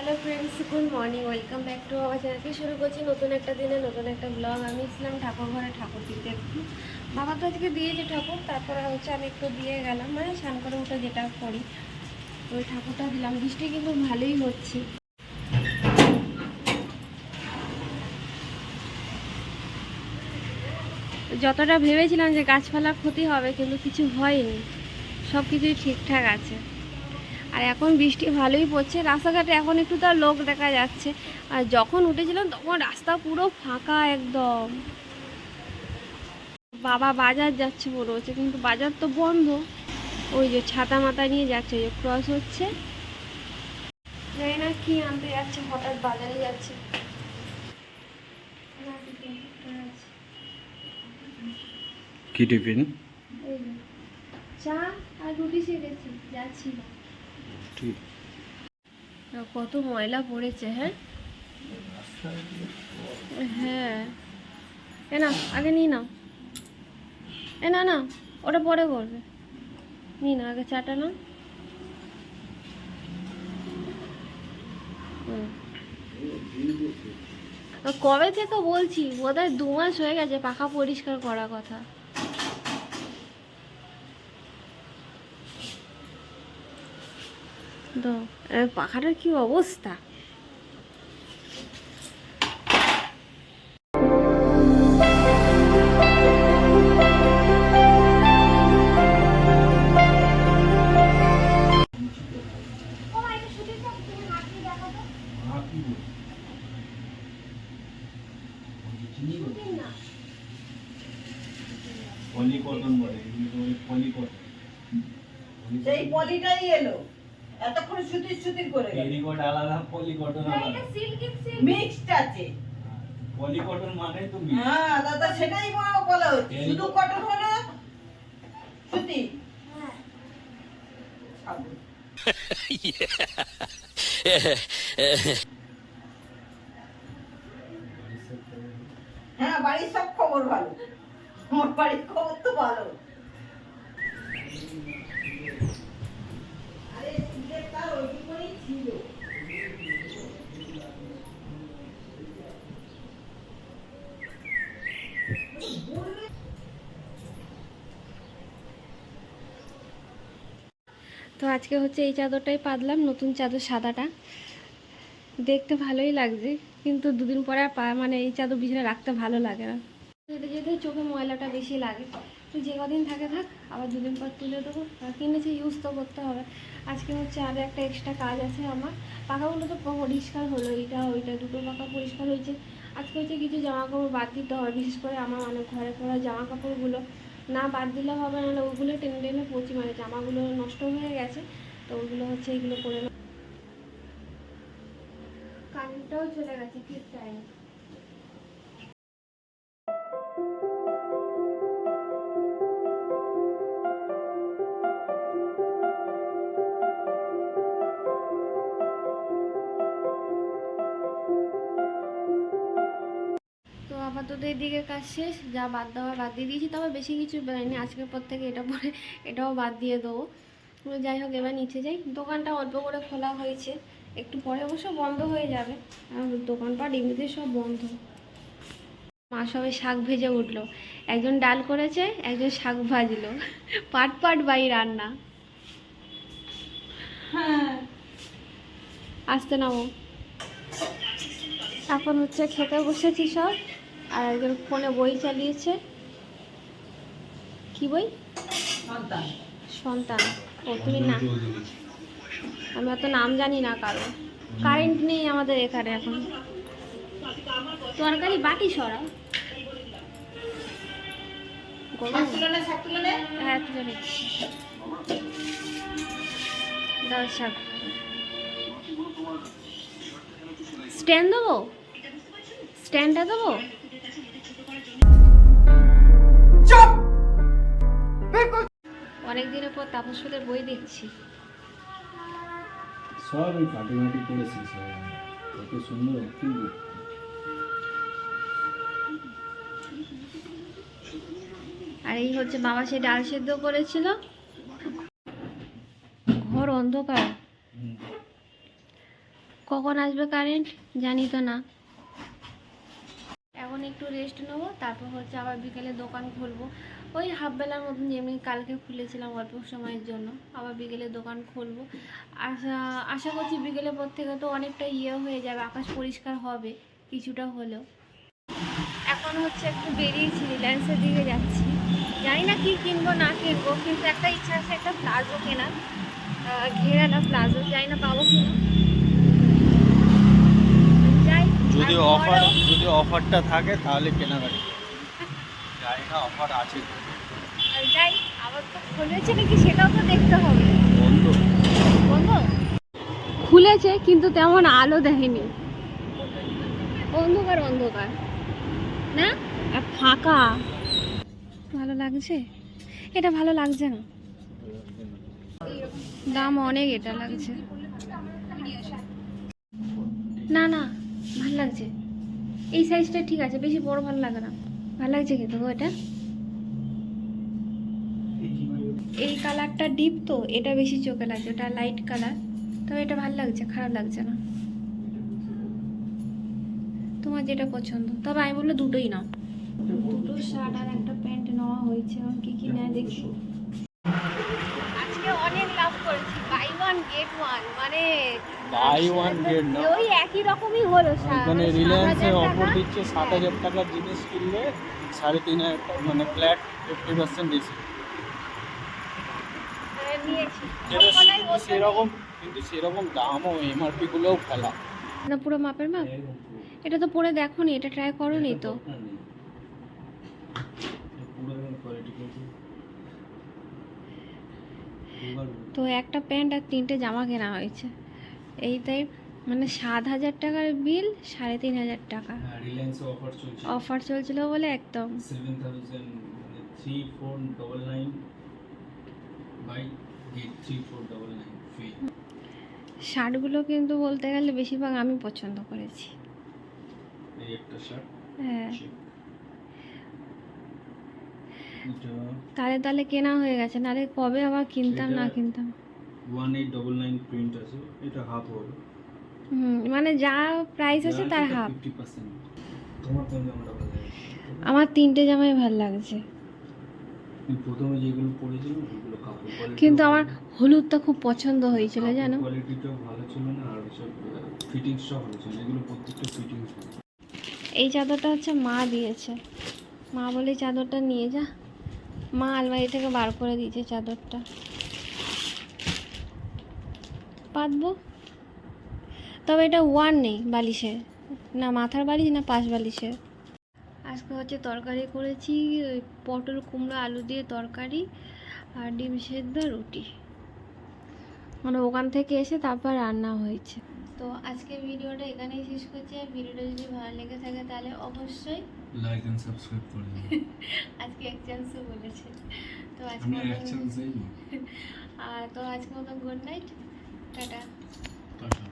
Hello friends good morning welcome back to আমার চ্যানেলকে শুরু করছি নতুন একটা দিনে নতুন একটা ব্লগ আমি ছিলাম ঠাকুর ঘরে ঠাকুর দিতে। বাবা তো আজকে দিয়েছে ঠাকুর, তারপরে হচ্ছে আমি একটু দিয়ে গেলাম মানে স্নান করে উঠে যেটা করি। ওই ঠাকুরটা দিলাম। বৃষ্টি কিন্তু ভালোই হচ্ছে। যতটা ভেবেছিলাম যে গাছপালা ক্ষতি হবে, কিন্তু কিছু হয়নি। সব কিছুই ঠিকঠাক আছে। আর এখন বৃষ্টি ভালোই পড়ছে। রাস্তাঘাটে এখন একটু তার লোক দেখা যাচ্ছে। আর যখন উঠেছিলাম তখন রাস্তা পুরো ফাঁকা একদম। বাবা বাজার যাচ্ছে মনে হচ্ছে কিন্তু বাজার তো বন্ধ। ওই যে ছাতা মাথা নিয়ে যাচ্ছে ওই যে ক্রস হচ্ছে। জানি না কি আনতে যাচ্ছে হঠাৎ বাজারে যাচ্ছে। কি টিফিন? চা আর রুটি শিখেছি যাচ্ছি না। ঠিক। কত ময়লা পড়েছে হ্যাঁ? হ্যাঁ। এ না, আগে নিয়ে নাও। এ না না, ওটা পরে করবে। নিয়ে না আগে চাটা না। কবে থেকে বলছি? বোধহয় দু মাস হয়ে গেছে, পাখা পরিষ্কার করার কথা। তো এ, পাখাটার কি অবস্থা? পলিকটন বলে পলিকটন সেই পলিটাই এলো। এতক্ষণ সুতির সুতির করে গেল। টেরিকট আলাদা পলিকটন আলাদা। মিক্সড আছে। পলিকটন মানে তো mix। হ্যাঁ দাদা সেটাই বলা বলা হচ্ছে। শুধু কটন হলো সুতি? হ্যাঁ বাড়ির সব খবর ভালো। আমার বাড়ির খবর তো ভালো আরে সিলেট তার ওই করেই ছিল তো আজকে হচ্ছে এই চাদরটাই পাতলাম, নতুন চাদর সাদাটা। দেখতে ভালোই লাগছে, কিন্তু দুদিন পরে মানে এই চাদর বিছানা রাখতে ভালো লাগে না। যেতে যেতে চোখে ময়লাটা বেশি লাগে, তো যে কদিন থাকে থাক, আবার দুদিন পর তুলে দেবো। আর কিনেছি ইউজ তো করতে হবে। আজকে হচ্ছে আরও একটা এক্সট্রা কাজ আছে আমার। পাখাগুলো তো পরিষ্কার হলো, এইটা, ওইটা, দুটো পাখা পরিষ্কার হয়েছে। আজকে হচ্ছে কিছু জামা কাপড় বাদ দিতে হবে, বিশেষ করে আমার মানে ঘরে পরা জামা কাপড়গুলো না বাদ দিলে হবে না, ওগুলো টেনে টেনে পচি মানে জামাগুলো নষ্ট হয়ে গেছে, তো ওগুলো হচ্ছে এগুলো করে নেব কারেন্টটাও চলে গেছে ঠিক টাইম আপাতত এদিকে কাজ শেষ, যা বাদ দেওয়া বাদ দিয়ে দিয়েছি, তবে বেশি কিছু বেরোয়নি। আজকের পর থেকে এটা পরে, এটাও বাদ দিয়ে দেবো। যাই হোক, এবার নিচে যাই। দোকানটা অল্প করে খোলা হয়েছে। একটু পরে অবশ্য বন্ধ হয়ে যাবে। দোকানপাট এমনিতে সব বন্ধ। মা সবাই শাক ভেজে উঠল। একজন ডাল করেছে, একজন শাক ভাজলো। পাট পাট বাই রান্না। আসতে নামো। এখন হচ্ছে খেতে বসেছি সব। আর একজন ফোনে বই চালিয়েছে। কি বই? সন্তান। সন্তান। ও তুমি না। আমি অত নাম জানি না কারও। কারেন্ট নেই আমাদের এখানে এখন। তরকারি বাটি সরা হ্যাঁ তুলে নিচ্ছি। দাও শাক। স্ট্যান্ড দেবো? স্ট্যান্ডটা দেবো? অনেক দিনের পর তাপস বই দেখছি। সব ওই কাটি মাটি করেছি সব সুন্দর কিন্তু আর এই হচ্ছে বাবা সে ডাল সেদ্ধ করেছিল। ঘর অন্ধকার। কখন আসবে কারেন্ট জানি তো না। একটু রেস্ট নেব, তারপর হচ্ছে আবার বিকেলে দোকান খুলবো। ওই হাফ বেলার মতন যেমনি কালকে খুলেছিলাম অল্প সময়ের জন্য, আবার বিকেলে দোকান খুলবো। আশা আশা করছি বিকেলের পর থেকে তো অনেকটা ইয়ে হয়ে যাবে, আকাশ পরিষ্কার হবে কিছুটা হলেও। এখন হচ্ছে একটু বেরিয়েছি, রিলায়েন্সের দিকে যাচ্ছি। জানি না কি কিনবো, না কিনবো, কিন্তু একটা ইচ্ছা আছে একটা প্লাজো কেনার। ঘেরাটা প্লাজো, জানি না পাবো কিনা। যদি অফার যদি অফারটা থাকে তাহলে কেনাকাটি করো। জানি না অফার আছে। যাই আবার তো খুলেছে নাকি সেটাও তো দেখতে হবে। বন্ধ। বন্ধ? খুলেছে কিন্তু তেমন আলো দেয়নি। অন্ধকার অন্ধকার। না? আর ফাঁকা। ভালো লাগছে? এটা ভালো লাগছে না। দাম অনেক এটা লাগছে। না না। ভালো লাগছে। এই সাইজটা ঠিক আছে, বেশি বড় ভালো লাগে না। ভালো লাগছে কিন্তু গো এটা। এই কালারটা ডিপ তো, এটা বেশি চোখে লাগছে, ওটা লাইট কালার তবে এটা ভালো লাগছে, খারাপ লাগছে না। তোমার যেটা পছন্দ। তবে আমি বলল দুটোই নাও। দুটো শার্ট আর একটা প্যান্ট নেওয়া হয়েছে এখন কি কি নেয় দেখি আজকে অনেক লাভ করেছি বাই ওয়ান গেট ওয়ান মানে বাই ওয়ান গেট না ওই একই রকমই হলো মানে সাত রিলায়েন্সে হাজার অফার টাকা। দিচ্ছে সাত হাজার টাকার জিনিস কিনলে সাড়ে তিন হাজার টাকা মানে ফ্ল্যাট ফিফটি পার্সেন্ট ডিসকাউন্ট সেরকম কিন্তু সেরকম দামও এমআরপি গুলোও ফেলা না পুরো মাপের মাপ? এটা তো পরে দেখো নি এটা ট্রাই করো নি তো তো একটা প্যান্ট আর তিনটে জামা কেনা হয়েছে। এইটাই মানে সাত হাজার টাকার বিল সাড়ে তিন হাজার টাকা। অফার চলছে। চলছিল বলে একদম। মানে শার্টগুলো কিন্তু বলতে গেলে বেশিরভাগ আমি পছন্দ করেছি। এই একটা শার্ট হ্যাঁ। তালে তালে কেনা হয়ে গেছে নাহলে কবে আবার কিনতাম না কিনতাম? One eight double nine print আছে এটা হাফ হবে। হুম মানে যা প্রাইস আছে তার হাফ আমার তিনটে জামাই ভালো লাগছে। প্রথমে যেগুলো ওগুলো কাপড় কিন্তু আমার হলুদটা খুব পছন্দ হয়েছিল জানো? কোয়ালিটিটাও ভালো ছিল না আর সব ভালো ছিল এগুলো প্রত্যেকটা ফিটিংস এই চাদরটা হচ্ছে মা দিয়েছে। মা বলে চাদরটা নিয়ে যা। মা আলমারি থেকে বার করে দিয়েছে চাদরটা। পাতবো? তবে এটা ওয়ান নেই বালিশের। না মাথার বালিশ না পাশ বালিশের। আজকে হচ্ছে তরকারি করেছি, ওই পটল কুমড়ো আলু দিয়ে তরকারি আর ডিম সেদ্ধ রুটি। মানে ওখান থেকে এসে তারপর রান্না হয়েছে। তো আজকের ভিডিওটা এখানেই শেষ করছি। আর ভিডিওটা যদি ভালো লেগে থাকে তাহলে অবশ্যই লাইক এন্ড সাবস্ক্রাইব করে আজকে এক চান্সও বলেছে। তো আজকে এক চান্সেই আর তো আজকে মতো গুড নাইট টাটা। টাটা।